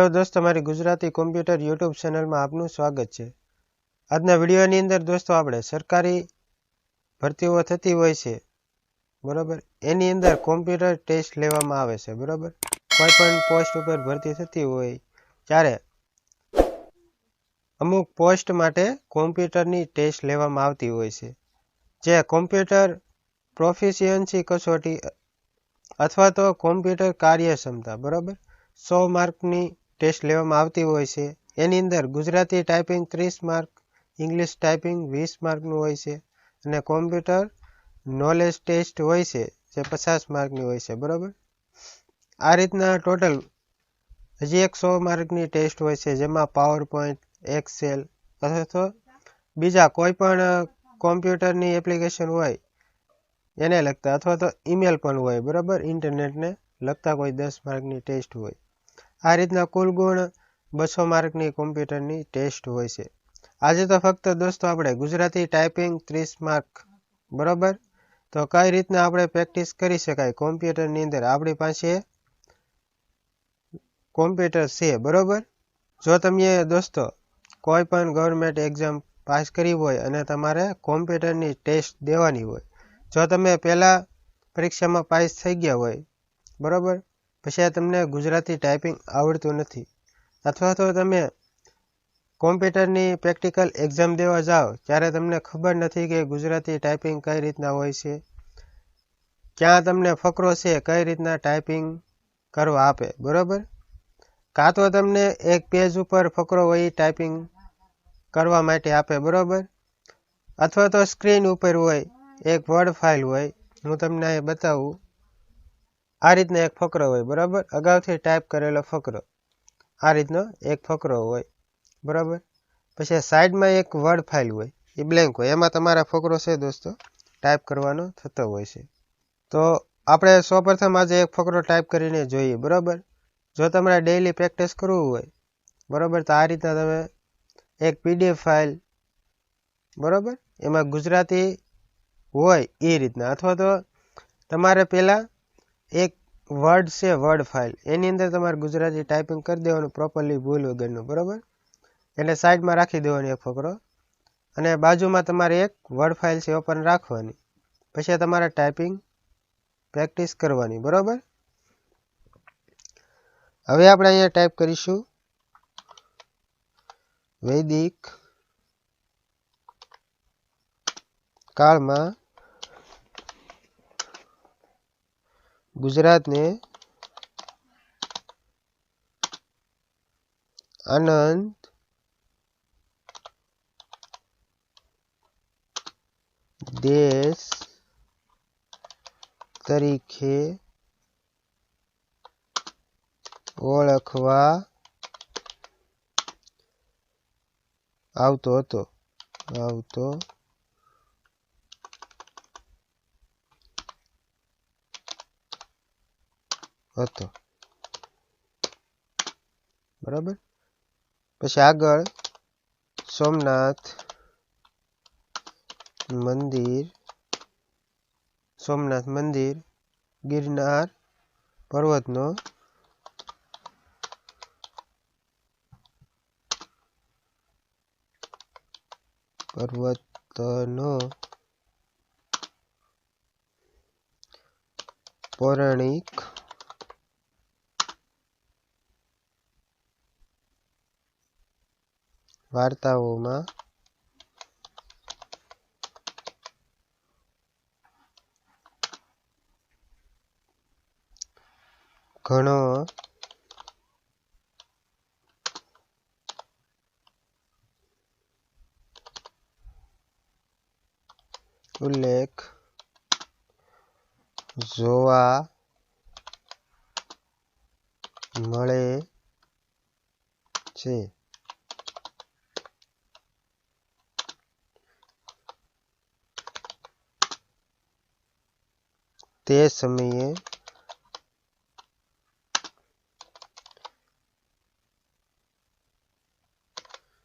Hello દોસ્તો, મારી Gujarati computer YouTube ચેનલમાં આપનું સ્વાગત છે. આજના વિડીયોની અંદર દોસ્તો, આપણે સરકારી ભરતીઓ થતી હોય છે, બરાબર? એની અંદર કોમ્પ્યુટર ટેસ્ટ લેવામાં આવે છે, બરોબર? કોઈ પણ પોસ્ટ ઉપર ભરતી થતી હોય, ત્યારે અમુક પોસ્ટ માટે કોમ્પ્યુટરની ટેસ્ટ લેવામાં આવતી હોય છે. જે કોમ્પ્યુટર પ્રોફિશિયન્સી કસોટી અથવા તો કોમ્પ્યુટર કાર્યક્ષમતા, બરાબર? સો માર્કની ટેસ્ટ લેવામાં આવતી હોય છે. એની અંદર ગુજરાતી ટાઈપિંગ ત્રીસ માર્ક, ઇંગ્લિશ ટાઈપિંગ વીસ માર્કનું હોય છે અને કોમ્પ્યુટર નોલેજ ટેસ્ટ હોય છે જે પચાસ માર્કની હોય છે. બરાબર? આ રીતના ટોટલ હજી એક સો માર્કની ટેસ્ટ હોય છે, જેમાં પાવર પોઈન્ટ એક્સેલ અથવા તો બીજા કોઈ પણ કોમ્પ્યુટરની એપ્લિકેશન હોય એને લગતા અથવા તો ઈમેલ પણ હોય. બરાબર? ઇન્ટરનેટને લગતા કોઈ દસ માર્કની ટેસ્ટ હોય. આ રીતના કુલ ગુણ બસો માર્કની કોમ્પ્યુટરની ટેસ્ટ હોય છે. આજે તો ફક્ત દોસ્તો આપણે ગુજરાતી ટાઈપિંગ ત્રીસ માર્ક, બરોબર? તો કઈ રીતના આપણે પ્રેક્ટિસ કરી શકાય? કોમ્પ્યુટરની અંદર આપણી પાસે કોમ્પ્યુટર છે, બરોબર? જો તમે દોસ્તો કોઈ પણ ગવર્મેન્ટ એક્ઝામ પાસ કરી હોય અને તમારે કોમ્પ્યુટરની ટેસ્ટ દેવાની હોય, જો તમે પહેલાં પરીક્ષામાં પાસ થઈ ગયા હોય, બરોબર? પછી તમને ગુજરાતી ટાઈપિંગ આવડતું નથી. અથવા તો તમે કોમ્પ્યુટરની પ્રેક્ટિકલ એક્ઝામ દેવા જાઓ, ત્યારે તમને ખબર નથી કે ગુજરાતી ટાઈપિંગ કઈ રીતના હોય છે. ક્યાં તમને ફકરો છે, કઈ રીતના ટાઈપિંગ કરવા આપે, બરાબર? કાં તો તમને એક પેજ ઉપર ફકરો હોય ટાઈપિંગ કરવા માટે આપે, બરાબર? અથવા તો સ્ક્રીન ઉપર હોય, એક વર્ડ ફાઇલ હોય, હું તમને અહીં બતાવું. આ રીતનો એક ફકરો હોય, બરાબર? અગાઉથી ટાઈપ કરેલો ફકરો. આ રીતનો એક ફકરો હોય, બરાબર? પછી સાઈડમાં એક વર્ડ ફાઇલ હોય, એ બ્લેન્ક હોય. એમાં તમારા ફકરો છે દોસ્તો ટાઈપ કરવાનો થતો હોય છે. તો આપણે સૌપ્રથમ આજે એક ફકરો ટાઈપ કરીને જોઈએ, બરાબર? જો તમારે ડેઈલી પ્રેક્ટિસ કરવું હોય, બરાબર? તો આ રીતના તમે એક પીડીએફ ફાઇલ બરાબર? એમાં ગુજરાતી હોય એ રીતના. અથવા તો તમારે પહેલાં એક વર્ડ છે વર્ડ ફાઇલ એની અંદર તમારે ગુજરાતી ટાઈપિંગ કરી દેવાનું પ્રોપરલી ભૂલ વગરનું, બરાબર? એટલે સાઈડમાં રાખી દેવાની એક ફકરો. અને બાજુમાં તમારે એક વર્ડ ફાઇલ છે ઓપન રાખવાની. પછી તમારે ટાઈપિંગ પ્રેક્ટિસ કરવાની, બરાબર? હવે આપણે અહીંયા ટાઈપ કરીશું. વૈદિક કાળમાં ગુજરાતને આનંદ દેશ તરીકે ઓળખવા આવતો હતો આવતો હતો. બરાબર? પછી આગળ સોમનાથ મંદિર સોમનાથ મંદિર ગિરનાર પર્વતનો પર્વતનો પૌરાણિક વાર્તાઓમાં ઘણો ઉલ્લેખ જોવા મળે છે. તે સમયે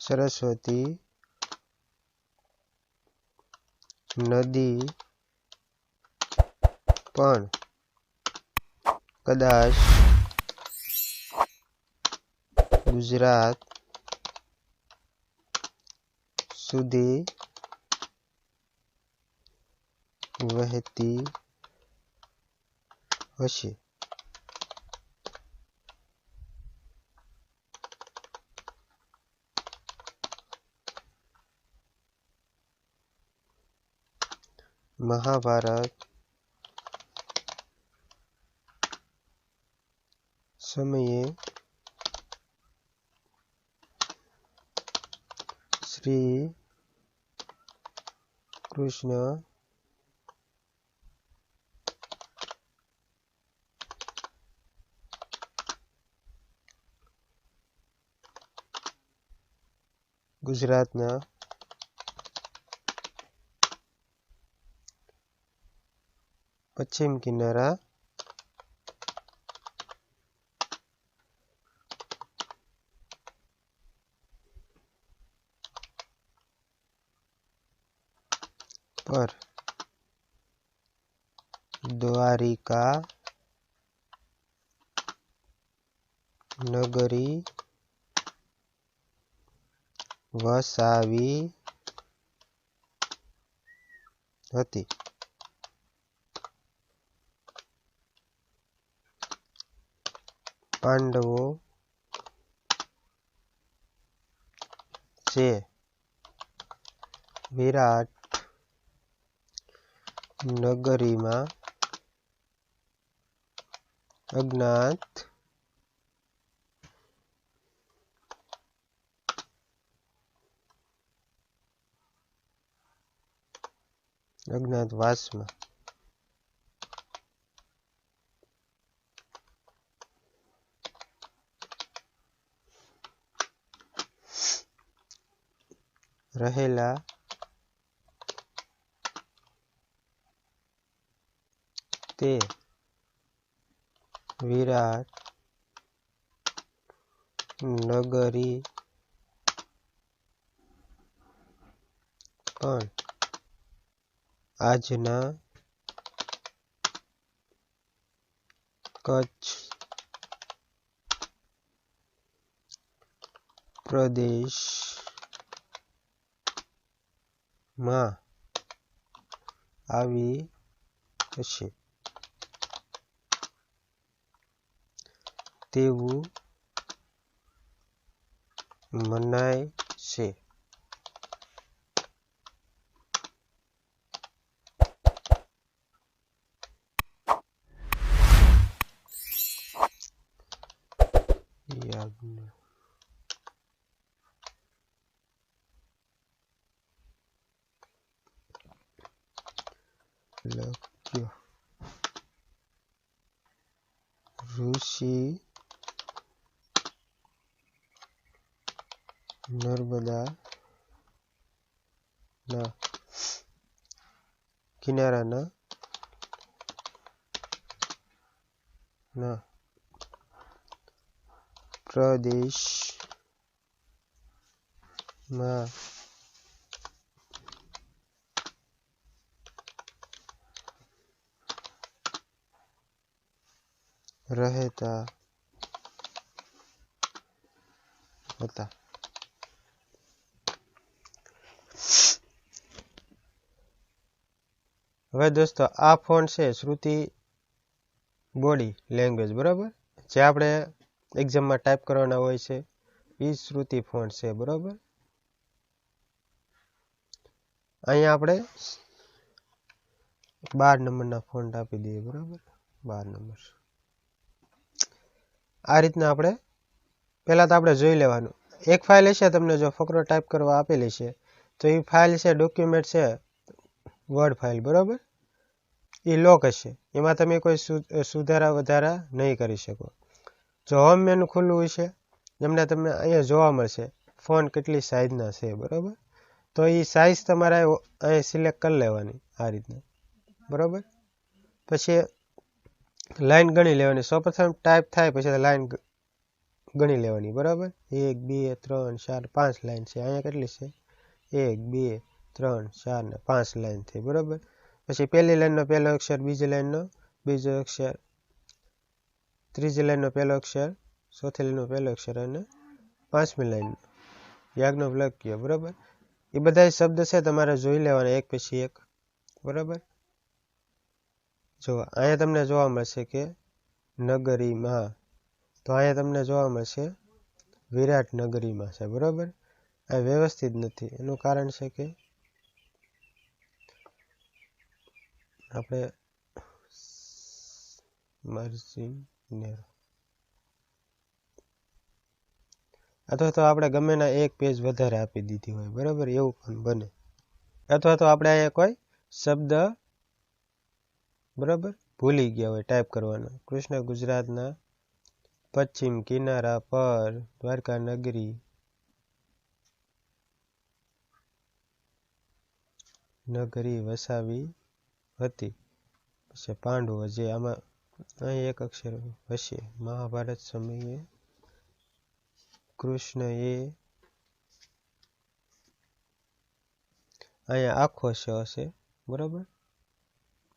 સરસ્વતી નદી પણ કદાચ ગુજરાત સુધી વહેતી હશે મહાભારત સમયે શ્રી કૃષ્ણ ગુજરાતના પશ્ચિમ કિનારા પર દ્વારિકા નગરી વસાવી હતી. પાંડવો છે. વિરાટ નગરીમાં અજ્ઞાત અજ્ઞાત વાસમાં રહેલા તે વિરાટ નગરી પણ આજના કચ્છ પ્રદેશમાં આવી હશે. તેવું મનાય છે. યાજ્ઞ લખ્યો ઋષિ નર્મદા ના કિનારાના ના પ્રદેશમાં રહેતા હતા હવે દોસ્તો આ ફોન છે શ્રુતિ બોડી લેંગ્વેજ બરાબર? જે આપણે એક્ઝામમાં ટાઈપ કરવાના હોય છે. એ શ્રુતિ ફોન્ટ છે, બરાબર? અહીંયા આપણે બાર નંબરના ફોન્ટ આપી દઈએ, બરાબર? બાર નંબર. આ રીતના આપણે પહેલાં તો આપણે જોઈ લેવાનું. એક ફાઇલ હશે, તમને જો ફકરો ટાઈપ કરવા આપેલી છે, તો એ ફાઇલ છે ડોક્યુમેન્ટ છે વર્ડ ફાઇલ બરાબર? એ લોક હશે. એમાં તમે કોઈ સુધારા વધારા નહીં કરી શકો. જો હોમ મેનુ ખુલ્લું હશે જેમને તમને અહીંયા જોવા મળશે, ફોન કેટલી સાઇઝના છે, બરાબર? તો એ સાઇઝ તમારે અહીંયા સિલેક્ટ કરી લેવાની આ રીતના, બરાબર? પછી લાઈન ગણી લેવાની. સૌપ્રથમ ટાઈપ થાય, પછી લાઈન ગણી લેવાની, બરાબર? એક, બે, ત્રણ, ચાર, પાંચ લાઈન છે. અહીંયા કેટલી છે? એક, બે, ત્રણ, ચાર ને પાંચ લાઈન થઈ બરાબર? પછી પહેલી લાઈનનો પહેલો અક્ષર, બીજી લાઈનનો બીજો અક્ષર ત્રીજી લાઈનનો પહેલો અક્ષર, ચોથી લાઈનનો પહેલો અક્ષર અને પાંચમી લાઈન યાજ્ઞવલ્ક્ય બરાબર? એ બધા શબ્દ છે તમારે જોઈ લેવાના એક પછી એક. બરાબર? જો, અહીંયા તમને જોવા મળશે કે નગરીમાં, તો અહીંયા તમને જોવા મળશે વિરાટ નગરીમાં છે, બરાબર? આ વ્યવસ્થિત નથી. એનું કારણ છે કે આપણે મર્જિંગ નેરો અથવા તો આપણે ગમેના એક પેજ વધારે આપી દીધી હોય, બરાબર? એવું પણ બને. અથવા તો આપણે અહીંયા કોઈ શબ્દ, બરાબર? ભૂલી ગયા હોય ટાઈપ કરવાનો. કૃષ્ણ ગુજરાતના પશ્ચિમ કિનારા પર દ્વારકા નગરી નગરી વસાવી હતી. પછી પાંડવો જે આમાં અહીં એક અક્ષર હશે. મહાભારત સમયે કૃષ્ણએ અહીંયા આખો શ હશે. બરોબર?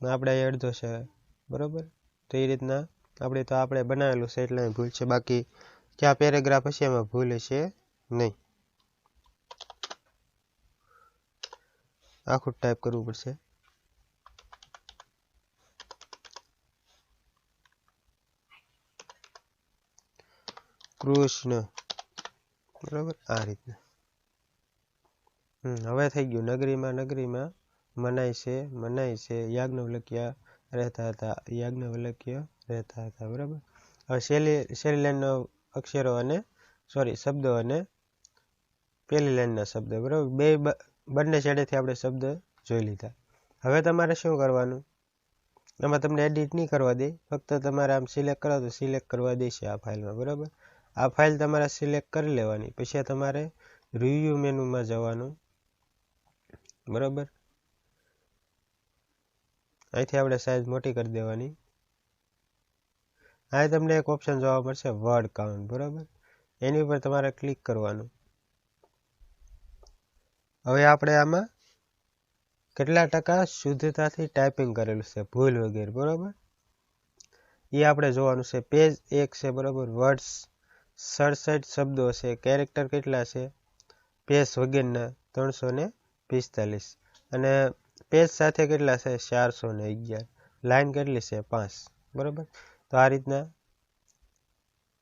આપણે અહીં અડધો છે બરોબર? તો એ રીતના આપણે તો આપણે બનાવેલું છે એટલે ભૂલ છે. બાકી જ્યાં પેરેગ્રાફ હશે એમાં ભૂલ છે નહીં. આખું ટાઈપ કરવું પડશે. કૃષ્ણ. બરાબર? આ રીતના હવે થઈ ગયું. નગરીમાં નગરીમાં મનાય છે મનાય છે. યાજ્ઞવલ્ક્ય રહેતા હતા. યાજ્ઞવલ્ક્ય રહેતા હતા. બરાબર? હવે શૈલી શૈલી લાઈનનો અક્ષરો અને સોરી શબ્દો અને પહેલી લાઈનના શબ્દ. બરાબર? બે બંને છેડેથી આપણે શબ્દ જોઈ લીધા. હવે તમારે શું કરવાનું? એમાં તમને એડિટ નહીં કરવા દે. ફક્ત તમારે આમ સિલેક્ટ કરો તો સિલેક્ટ કરવા દેશે આ ફાઇલમાં બરાબર? આ ફાઇલ તમારે સિલેક્ટ કરી લેવાની. પછી તમારે રિવ્યુ મેનુમાં જવાનું. બરાબર? અહીંથી આપણે સાઈઝ મોટી કરી દેવાની. અહીં તમને એક ઓપ્શન જોવા મળશે વર્ડ કાઉન્ટ બરાબર? એની ઉપર તમારે ક્લિક કરવાનું. હવે આપણે આમાં કેટલા ટકા શુદ્ધતાથી ટાઈપિંગ કરેલું છે? ભૂલ વગેરે. બરાબર? એ આપણે જોવાનું છે. પેજ એક છે, બરાબર? વર્ડ્સ સડસઠ શબ્દો છે. કેરેક્ટર કેટલા છે? પેજ વગેરેના ત્રણસો ને પિસ્તાલીસ. અને પેજ સાથે કેટલા છે? ચારસો ને અગિયાર. લાઇન કેટલી છે? પાંચ. બરાબર? તો આ રીતના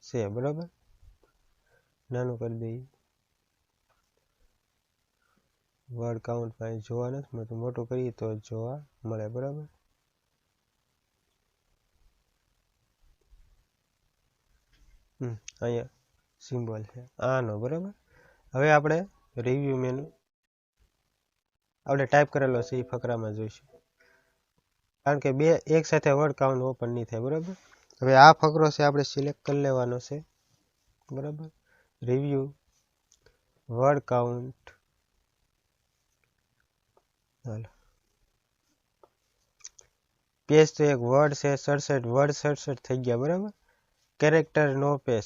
છે. બરાબર? નાનું કરી દઈએ. વર્ડ કાઉન્ટ કાંઈ જોવા નથી મળતું. મોટું કરીએ તો જોવા મળે. બરાબર? અહીંયા સિમ્બોલ છે. આનો બરાબર? હવે આપણે રિવ્યુ મેનુ આપણે ટાઈપ કરેલો છે એ ફકરામાં જોઈશું. કારણ કે બે, એક સાથે વર્ડ કાઉન્ટ ઓપન નહીં થાય, બરાબર? હવે આ ફકરો છે આપણે સિલેક્ટ કરી લેવાનો છે. બરાબર? રિવ્યુ વર્ડ કાઉન્ટ ચાલો પેજ તો એક વર્ડ છે, સડસઠ વર્ડ સડસઠ થઈ ગયા, બરાબર? કેરેક્ટર નો પેજ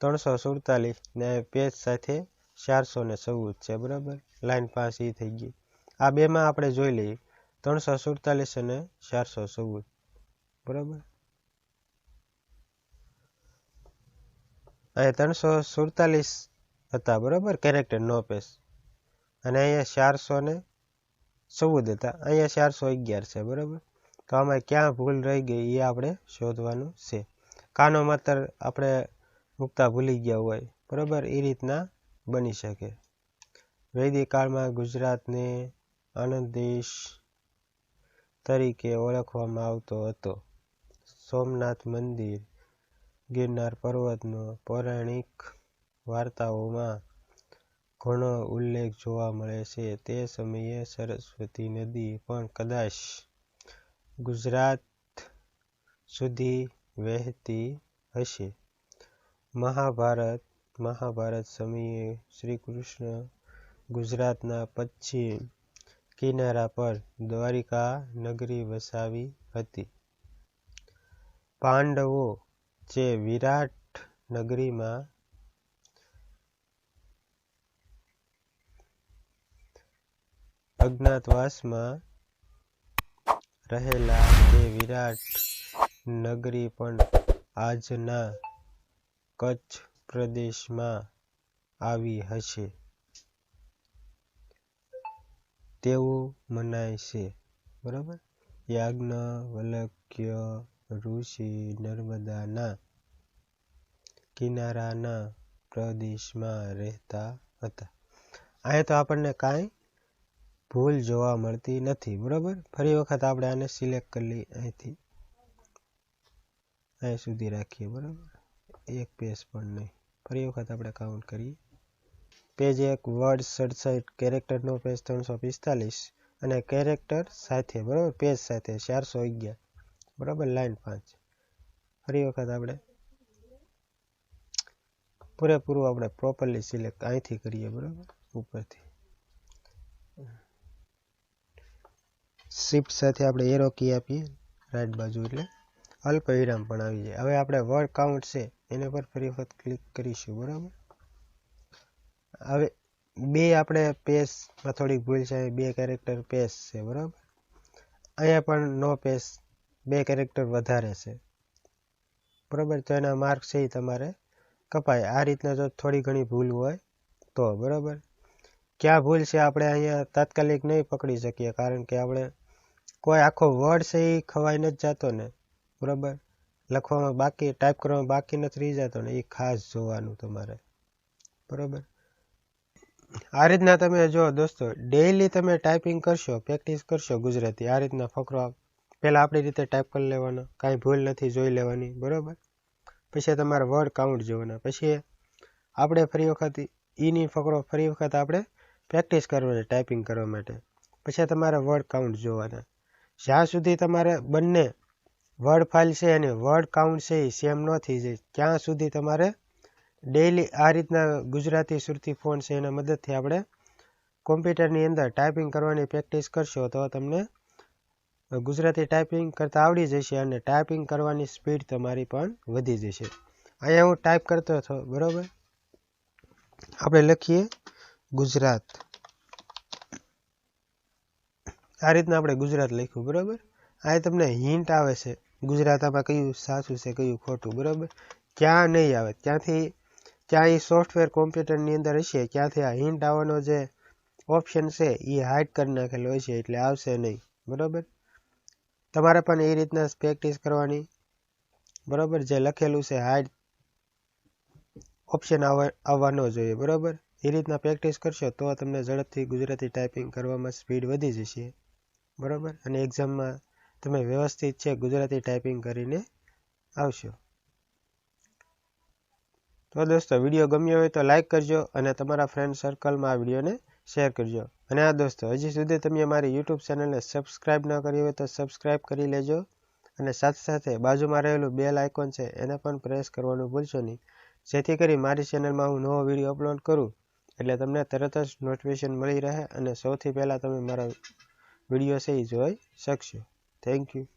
ત્રણસો સુડતાલીસ ને પેજ સાથે ચારસો ને ચૌદ છે, બરાબર? લાઇન પાસ એ થઈ ગઈ. આ બેમાં આપણે જોઈ લઈએ. ત્રણસો સુડતાલીસ અને ચારસો ચૌદ. બરાબર? અહીંયા ત્રણસો સુડતાલીસ હતા, બરાબર? Character no space. અને અહીંયા ચારસો ને ચૌદ હતા. અહીંયા ચારસો અગિયાર છે, બરાબર? તો આમાં ક્યાં ભૂલ રહી ગઈ એ આપણે શોધવાનું છે. કાનો માત્ર આપણે મૂકતા ભૂલી ગયા હોય, બરાબર? એ રીતના બની શકે. વૈદિક કાળમાં ગુજરાતને આનંદ દેશ તરીકે ઓળખવામાં આવતો હતો. સોમનાથ મંદિર, ગિરનાર પર્વતનો પૌરાણિક વાર્તાઓમાં ઘણો ઉલ્લેખ જોવા મળે છે. તે સમયે સરસ્વતી નદી પણ કદાચ ગુજરાત સુધી વહેતી હશે. મહાભારત મહાભારત સમયે શ્રી કૃષ્ણ ગુજરાતના પશ્ચિમ કિનારા પર દ્વારિકા નગરી વસાવી હતી. પાંડવો જે વિરાટ નગરીમાં અજ્ઞાતવાસમાં રહેલા તે વિરાટ નગરી પણ આજના કચ્છ પ્રદેશમાં આવી હશે. તેવું મનાય છે. બરાબર? યાજ્ઞવલ્ક્ય ઋષિ, નર્મદાના કિનારાના પ્રદેશમાં રહેતા હતા. અહીંયા તો આપણને કાંઈ ભૂલ જોવા મળતી નથી. બરાબર? ફરી વખત આપણે આને સિલેક્ટ કરી લઈએ અહીંથી. અહીં સુધી રાખીએ, બરાબર? એક પેજ પણ નહીં. ફરી વખત આપણે કાઉન્ટ કરીએ. પેજ એક વર્ડ સડસઠ કેરેક્ટરનો પેજ ત્રણસો પિસ્તાલીસ અને કેરેક્ટર સાથે, બરાબર? પેજ સાથે ચારસો અગિયાર. બરાબર? લાઇન પાંચ. ફરી વખત આપણે પૂરેપૂરું આપણે પ્રોપરલી સિલેક્ટ અહીંથી કરીએ, બરાબર? ઉપરથી. શિફ્ટ સાથે આપણે એરો કી આપીએ. રાઈટ બાજુ એટલે અલ્પ વિરામ પણ આવી જાય. હવે આપણે વર્ડ કાઉન્ટ છે, એના પર ફરી વખત ક્લિક કરીશું, બરાબર? હવે બે આપણે પેસમાં થોડીક ભૂલ છે, બે કેરેક્ટર પેસ છે, બરાબર? અહીંયા પણ નો પેસ બે કેરેક્ટર વધારે છે. બરાબર? તો એના માર્ક છે એ તમારે કપાય. આ રીતના જો થોડી ઘણી ભૂલ હોય તો, બરાબર? ક્યાં ભૂલ છે આપણે અહીંયા તાત્કાલિક નહીં પકડી શકીએ, કારણ કે આપણે કોઈ આખો વર્ડ છે એ ખવાઈ નથી જતો ને બરાબર? લખવામાં બાકી ટાઈપ કરવામાં બાકી નથી, રહી જતો ને એ ખાસ જોવાનું તમારે. બરાબર? આ રીતના તમે જો દોસ્તો ડેઈલી તમે ટાઈપિંગ કરશો પ્રેક્ટિસ કરશો ગુજરાતી, આ રીતના ફકરો પહેલાં આપણી રીતે ટાઈપ કરી લેવાનો, કાંઈ ભૂલ નથી, જોઈ લેવાની, બરાબર? પછી તમારે વર્ડ કાઉન્ટ જોવાના. પછી આપણે ફરી વખત ઈની ફકરો, ફરી વખત આપણે પ્રેક્ટિસ કરવાની ટાઈપિંગ કરવા માટે. પછી તમારે વર્ડ કાઉન્ટ જોવાના. જ્યાં સુધી તમારે બંને વર્ડ ફાઇલ છે અને વર્ડ કાઉન્ટ છે એ સેમ ન થઈ જાય. ત્યાં સુધી તમારે ડેઈલી આ રીતના ગુજરાતી સુરતી ફોન છે એના મદદથી આપણે કોમ્પ્યુટરની અંદર ટાઈપિંગ કરવાની પ્રેક્ટિસ કરશો તો તમને ગુજરાતી ટાઈપિંગ કરતાં આવડી જશે અને ટાઈપિંગ કરવાની સ્પીડ તમારી પણ વધી જશે. અહીંયા હું ટાઈપ કરતો હતો, બરાબર? આપણે લખીએ ગુજરાત. આ રીતના આપણે ગુજરાત લખ્યું, બરાબર? અહીં તમને હિન્ટ આવે છે. ગુજરાતમાં કયું સાચું છે, કયું ખોટું, બરાબર? ક્યાં નહીં આવે. ત્યાંથી ક્યાં એ સોફ્ટવેર કોમ્પ્યુટરની અંદર હશે ક્યાંથી આ હિન્ટ આવવાનો જે ઓપ્શન છે, એ હાઇડ કરી નાખેલો હોય છે એટલે આવશે નહીં. બરાબર? તમારે પણ એ રીતના પ્રેક્ટિસ કરવાની. બરાબર? જે લખેલું છે હાઇડ ઓપ્શન આવવા ન જોઈએ. બરાબર? એ રીતના પ્રેક્ટિસ કરશો તો તમને ઝડપથી ગુજરાતી ટાઈપિંગ કરવામાં સ્પીડ વધી જશે. બરાબર? અને એક્ઝામમાં તમે વ્યવસ્થિત છે, ગુજરાતી ટાઈપિંગ કરીને આવશો. તો દોસ્તો વીડિયો ગમ્યો હોય તો લાઇક કરજો અને તમારા ફ્રેન્ડ સર્કલમાં આ વિડીયોને શેર કરજો. અને આ દોસ્તો, હજી સુધી તમે મારી યુટ્યુબ ચેનલને સબસ્ક્રાઈબ ન કરી હોય તો સબસ્ક્રાઈબ કરી લેજો અને સાથે સાથે બાજુમાં રહેલું બેલ આઇકોન છે, એને પણ પ્રેસ કરવાનું ભૂલશો નહીં. જેથી કરી મારી ચેનલમાં હું નવો વીડિયો અપલોડ કરું, એટલે તમને તરત જ નોટિફિકેશન મળી રહે અને સૌથી પહેલાં તમે મારા વીડિયો છે એ જોઈ શકશો. Thank you.